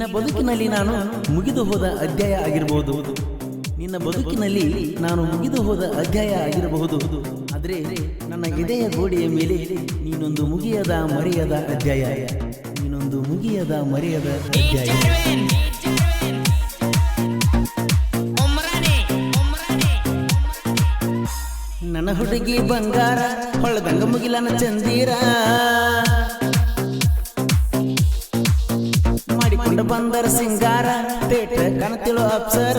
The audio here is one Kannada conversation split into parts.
ನಿನ್ನ ಬದುಕಿನಲ್ಲಿ ನಾನು ಮುಗಿದು ಹೋದ ಅಧ್ಯಾಯ ಆಗಿರಬಹುದು ನಿನ್ನ ಬದುಕಿನಲ್ಲಿ ನಾನು ಮುಗಿದು ಹೋದ ಅಧ್ಯಾಯ ಆಗಿರಬಹುದು ಆದರೆ ನನ್ನ ಎದೆಯ ಗೋಡೆಯ ಮೇಲೆ ನೀನೊಂದು ಮುಗಿಯದ ಮರೆಯದ ಅಧ್ಯಾಯ. ನೀನೊಂದು ಮುಗಿಯದ ಮರೆಯದ ಅಧ್ಯಾಯ. ನನ್ನ ಹುಡುಗಿ ಬಂಗಾರ, ಹೊಳದಂಗ ಮುಗಿಲನ ಚಂದೀರ. ಮಾಡಿಕೊಂಡು ಬಂದರ ಸಿಂಗಾರ ತೇಟ ಕಣತಿಳು ಅಪ್ಸರ.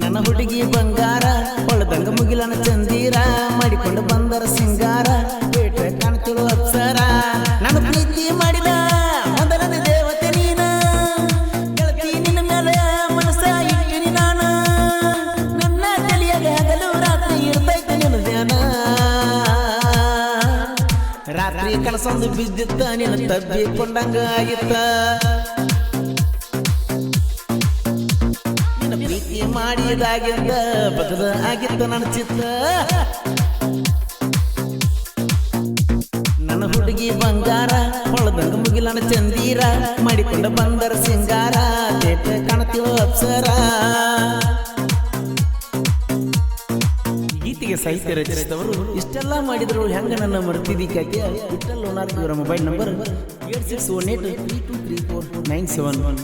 ನನ್ನ ಹುಡುಗಿ ಬಂಗಾರ, ಹೊಳದಂಗ ಮುಗಿಲನ ಚಂದೀರ, ಮಾಡಿಕೊಂಡು ಬಂದರ ಸಿಂಗಾರ. ರಾತ್ರಿ ಕನಸೊಂದು ಬಿದ್ದಿತ್ತ, ನಿನ್ನ ತಬ್ಬಿಕೊಂಡಂಗ ಆಗಿತ್ತ. ಪ್ರೀತಿ ಮಾಡಿದಾಗಿದ್ದ ಬದಲ ಆಗಿತ್ತ ನನ್ನ ಚಿತ್ತ. ನನ್ನ ಹುಡುಗಿ ಬಂಗಾರ ಹೊಳದಂಗ ಮುಗಿಲನ ಚಂದೀರ, ಮಾಡಿಕೊಂಡ ಬಂದರ ಸಿಂಗಾರ ಅಪ್ಸರಾ ಅಪ್ಸರ. ಗೀತೆಗೆ ಸಾಹಿತ್ಯ ರಚಿಸಿದವರು, ಇಷ್ಟೆಲ್ಲ ಮಾಡಿದ್ರು, ಹೆಂಗ ನನ್ನ ಮರ್ತಿದಿ ಕತೆ? ಓನಾರ್ ಇವರ mobile number eight six one eight three three four nine seven one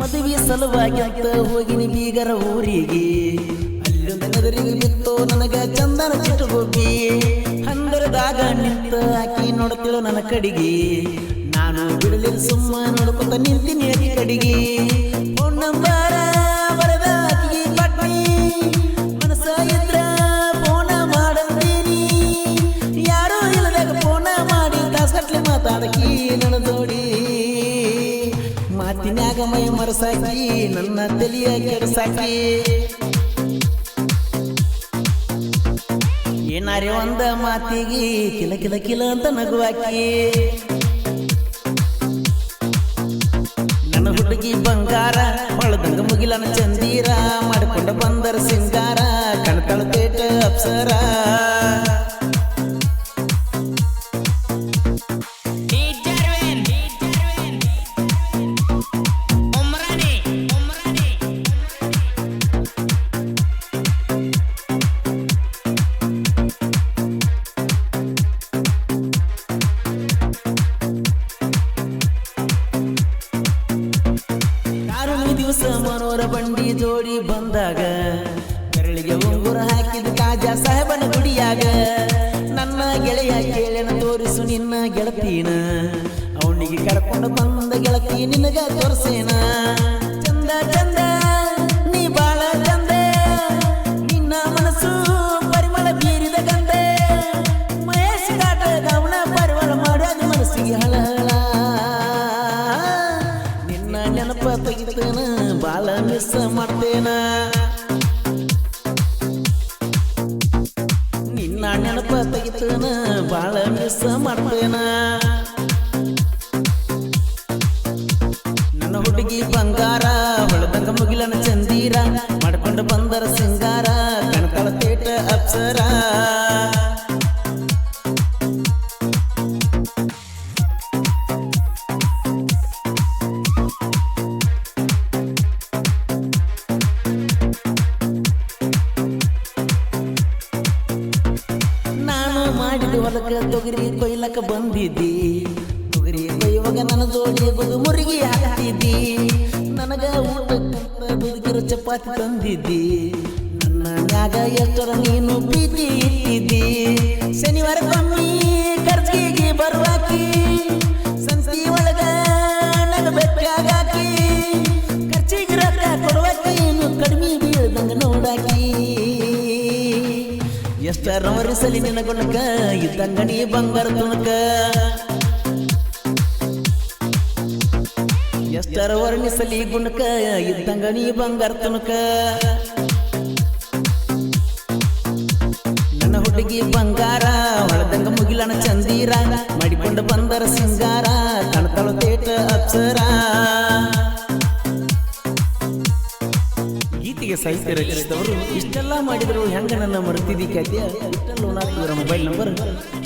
ಮದುವೆ ಸಲುವಾಗಿ ಅಂತ ಹೋಗಿನಿ ಬೀಗರ ಊರಿಗೆ. ಅಲ್ಲೊಂದರಿಗೆ ಬಿತ್ತು ನನಗ ಚಂದನ ಹೋಗಿ ಹಂದರದಾಗ ನಿಂತ ಆಕಿ ನೋಡ್ತಿಳು ನನ್ನ ಕಡಿಗೆ. ನಾನು ಬಿಡಲಿಲ್ಲ ಸುಮ್ಮ ನೋಡ್ಕೊತ ನಿಂತೀನಿ ಕಡಿಗೆ. ಫೋನ್ ನಂಬರ ನನ್ನ ಜೋಡಿ. ಮಾತಿನ್ಯಾಗ ಮೈ ಮರಸಾಕಿ, ನನ್ನ ತಲಿಯ ಕೆಡಸಾಕಿ. ಏನಾರಿ ಒಂದ ಮಾತಿಗೆ, ಕಿಲ ಕಿಲ ಕಿಲ ಅಂತ ನಗುವಾಕಿ. ನನ್ನ ಹುಡುಗಿ ಬಂಗಾರ, ಹೊಳದಂಗ ಮುಗಿಲನ ಚಂದೀರ, ಮಾಡಿಕೊಂಡ ಬಂದರ ಸಿಂಗಾರ ಕಣಕಣ ತೇಟ ಅಪ್ಸರ. ಬಂಡಿ ಜೋಡಿ ಬಂದಾಗ ಬೆರಳಿಗೆ ಉಂಗುರ ಹಾಕಿದ ಕಾಜಾ ಸಾಹೇಬನ ಗುಡಿಯಾಗ ನನ್ನ ಗೆಳೆಯ ಕೇಳನ ತೋರಿಸು ನಿನ್ನ ಗೆಳತೀನ. ಅವನಿಗೆ ಕರ್ಕೊಂಡು ಬಂದ ಗೆಳತಿ ನಿನಗ ತೋರಿಸೇನ. ಚಂದ ಚಂದ ನೆನಪ ತೆಗಿತೇನ, ಬಾಳ ಮಿಸ್ ಮಾಡ್ತೇನ. ನನ್ನ ಹುಡುಗಿ ಬಂಗಾರ ಹೊಳದಂಗ ಮುಗಿಲನ ಚಂದೀರ, ಮಾಡ್ಕೊಂಡು ಬಂದರ ಸಿಂಗಾರ ಕಣ್ಕಳ ತೇಟ ಅಪ್ಸರ. ಮಾಡಿದ ಹೊಲಕ ತೊಗರಿ ಕೊಯ್ಲಕ್ಕ ಬಂದಿದ್ದಿ. ತೊಗರಿ ಕೊಯ್ಯುವಾಗ ನನ್ನ ಜೋಡಿ ಬದು ಮುರುಗಿ ಹಾಕಿದ್ದಿ ನನಗ ಊಟಕ್ಕಂತ ಬದುಕಿರೋ ಚಪಾತಿ ತಂದಿದ್ದಿ. ನನ್ನ ಮ್ಯಾಗ ಎಷ್ಟರ ನೀನು ಪ್ರೀತಿ ಇಟ್ಟಿದ್ದಿ. ಶನಿವಾರ ಕಮ್ಮಿ ಖರ್ಚಿಗೆ ಬರುವಾಕಿ ಎಷ್ಟರ ವರಿಸಲಿ ನಿನ್ನ ಗುಣಕ ಇದ್ದಂಗಣಿ ಬಂಗಾರ ತುಣಕ. ಎಷ್ಟರ ವರ್ಣಿಸಲಿ ಗುಣಕ ಇದ್ದಂಗಣಿ ಬಂಗಾರ ತುಣಕ. ನನ್ನ ಹುಡುಗಿ ಬಂಗಾರ, ಹೊಳದಂಗ ಮುಗಿಲನ ಚಂದೀರ, ಮಾಡಿಕೊಂಡು ಬಂದರ ಸಿಂಗಾರ ಕಣತಳ ತೇಟ ಅಪ್ಸರ. ಗೀತೆಗೆ ಸಾಹಿತ್ಯ ರಚಿಸಿದವರು? ಇಷ್ಟೆಲ್ಲ ಮಾಡಿದ್ರು ಹೆಂಗ ನನ್ನ ಮರ್ತಿದ್ದಿ ಖ್ಯಾತಿಯ ಇವರ mobile number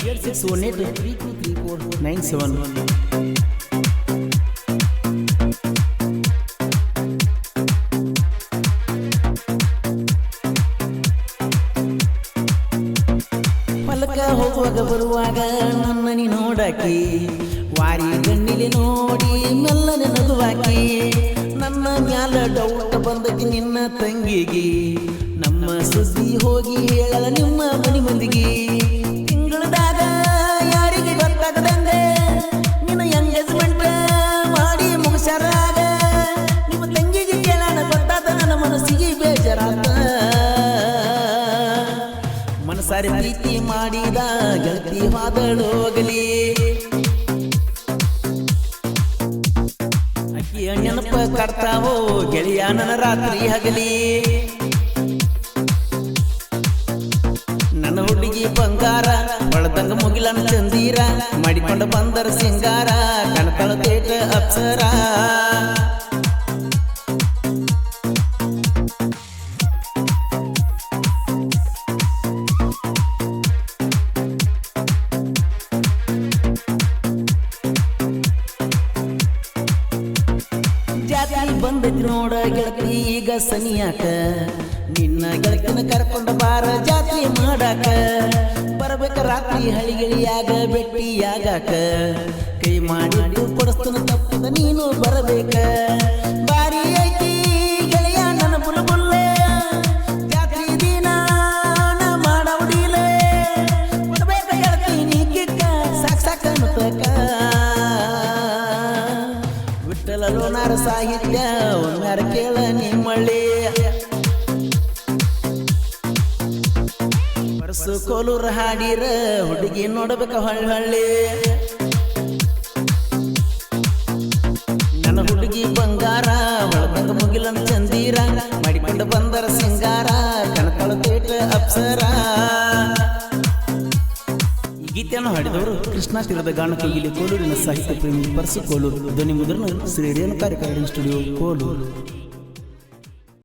eight six one eight three two three four nine seven one. ಹೋಗುವಾಗ ಬರುವಾಗ ನನ್ನನಿ ನೋಡಾಕಿ, ವಾರಿ ಗಣ್ಣಿಲಿ ನೋಡಿ ಮೆಲ್ಲನೆ ನಗುವಾಕಿ, ನನ್ನ ಮ್ಯಾಲ ಡೌಟ್ ಬಂದಕಿ ನಿನ್ನ ತಂಗಿಗೆ. ನಮ್ಮ ಸುದ್ದಿ ಹೋಗಿ ಹೇಳಲ ನಿಮ್ಮ ಮನೆ ಮಂದಿಗೆ. ತಿಂಗಳದಾಗ ಯಾರಿಗೆ ಗೊತ್ತಾಗದಂಗೆ ನಿನ್ನ ಎಂಗೇಜ್ಮೆಂಟ್ ಮಾಡಿ ಮುಗಿಸಾರಾಗ ನಿಮ್ಮ ತಂಗಿಗೆ ಕೇಳೋಣ ಗೊತ್ತಾದ ನನ್ನ ಮನಸ್ಸಿಗೆ ಬೇಜಾರಾತ. ಮನಸಾರಿ ಪ್ರೀತಿ ಮಾಡಿದ ಗೆಳತಿ ಹೋದಳೋಗಲಿ ನನ್ನ ರಾತ್ರಿ ಹಗಲಿ. ನನ್ನ ಹುಡುಗಿ ಬಂಗಾರ ಬಳದಂಗ ಮುಗಿಲನ ಚಂದೀರ, ಮಾಡಿಕೊಂಡ ಬಂದರ ಸಿಂಗಾರ ಕಣಕಳ ತೇಟ ಅಪ್ಸರ. ಬಂದೈತಿ ನೋಡ ಗೆಳತಿ, ಈಗ ಸನಿಯಾಕ. ನಿನ್ನ ಗೆಳತಿನ ಕರ್ಕೊಂಡು ಬಾರ ಜಾತ್ರೆ ಮಾಡಾಕ. ಬರಬೇಕ ರಾತ್ರಿ ಹಳಿಗಳಿಯಾಗ ಭೇಟಿಯಾಗಾಕ ಕೈ ಮಾಡಿ ಕೊಡಸ್ತನ ತಪ್ಪದ ನೀನು ಬರಬೇಕ. ಬಾರಿ ಸಾಹಿತ್ಯ ಒಮ್ಮ್ಯಾರ ಕೇಳ ನಿಮ್ಮಳ್ಳಿ. ಪರಸು ಕೋಲೂರ ಹಾಡಿರ ಹುಡುಗಿ ನೋಡಬೇಕ ಹೊಳ್ಳಿ. ನನ್ನ ಹುಡುಗಿ ಬಂಗಾರ ಒಳದಂಗ ಮುಗಿಲನ ಚಂದೀರ. ಮಡಿಕೊಂಡು ಬಂದರ ಸಿಂಗಾರ ಕಣಕಳ ತೇಟ ಅಪ್ಸರ. ಗೀತೆಯನ್ನು ಹಾಡಿದವರು ಕೃಷ್ಣ ತೀರದ ಗಾನ ಕೋಗಿಲಿ ಕೋಲೂರಿನ ಸಾಹಿತ್ಯ ಪ್ರೇಮಿ ಪರಸು ಕೋಲೂರು. ಧ್ವನಿ ಮುದ್ರಣ ಶ್ರೀ ರೇಣುಕಾರಿ ಕಾರ್ಯಕ್ರಮ ಸ್ಟುಡಿಯೋ ಕೋಲೂರು.